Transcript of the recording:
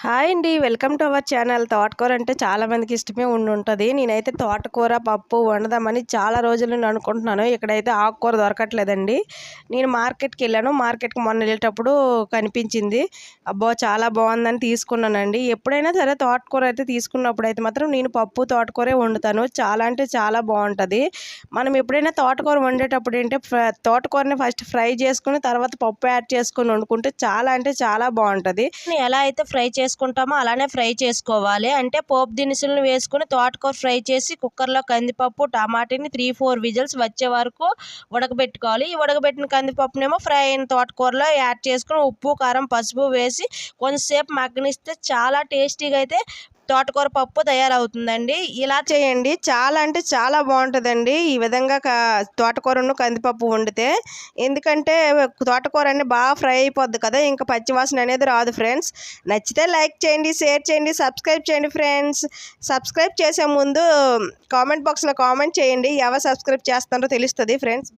Hi అండి. Welcome to our channel. తోటకూర అంటే చాలామందికి ఇష్టమే ఉండి ఉంటుంది నేనైతే తోటకూర పప్పు వండదామని చాలా రోజులు నేను అనుకుంటున్నాను. ఇక్కడైతే ఆకుకూర దొరకట్లేదండి. నేను మార్కెట్కి వెళ్ళాను. మార్కెట్కి మొన్న వెళ్ళేటప్పుడు కనిపించింది. అబ్బో చాలా బాగుందని తీసుకున్నానండి. ఎప్పుడైనా సరే తోటకూర అయితే తీసుకున్నప్పుడు అయితే మాత్రం నేను పప్పు తోటకూరే వండుతాను. చాలా అంటే చాలా బాగుంటుంది. మనం ఎప్పుడైనా తోటకూర వండేటప్పుడు ఏంటంటే ఫ- తోటకూరని ఫస్ట్ ఫ్రై చేసుకుని తర్వాత పప్పు యాడ్ చేసుకుని వండుకుంటే చాలా అంటే చాలా బాగుంటుంది. ఎలా అయితే ఫ్రై చేసుకుంటామో అలానే ఫ్రై చేసుకోవాలి. అంటే పోపు దినుసులను వేసుకుని తోటకూర ఫ్రై చేసి కుక్కర్లో కందిపప్పు టమాటాని త్రీ ఫోర్ విజిల్స్ వచ్చే వరకు ఉడకబెట్టుకోవాలి. ఈ ఉడకబెట్టిన కందిపప్పునేమో ఫ్రై అయిన తోటకూరలో యాడ్ చేసుకుని ఉప్పు కారం పసుపు వేసి కొంచెంసేపు మగ్గనిస్తే చాలా టేస్టీగా అయితే తోటకూర పప్పు తయారవుతుందండి. ఇలా చేయండి. చాలా అంటే చాలా బాగుంటుందండి. ఈ విధంగా తోటకూరను కందిపప్పు వండితే. ఎందుకంటే తోటకూర అన్ని బాగా ఫ్రై అయిపోద్ది కదా. ఇంకా పచ్చివాసన అనేది రాదు ఫ్రెండ్స్. నచ్చితే లైక్ చేయండి షేర్ చేయండి సబ్స్క్రైబ్ చేయండి ఫ్రెండ్స్. సబ్స్క్రైబ్ చేసే ముందు కామెంట్ బాక్స్లో కామెంట్ చేయండి. ఎవరు సబ్స్క్రైబ్ చేస్తారో తెలుస్తుంది ఫ్రెండ్స్.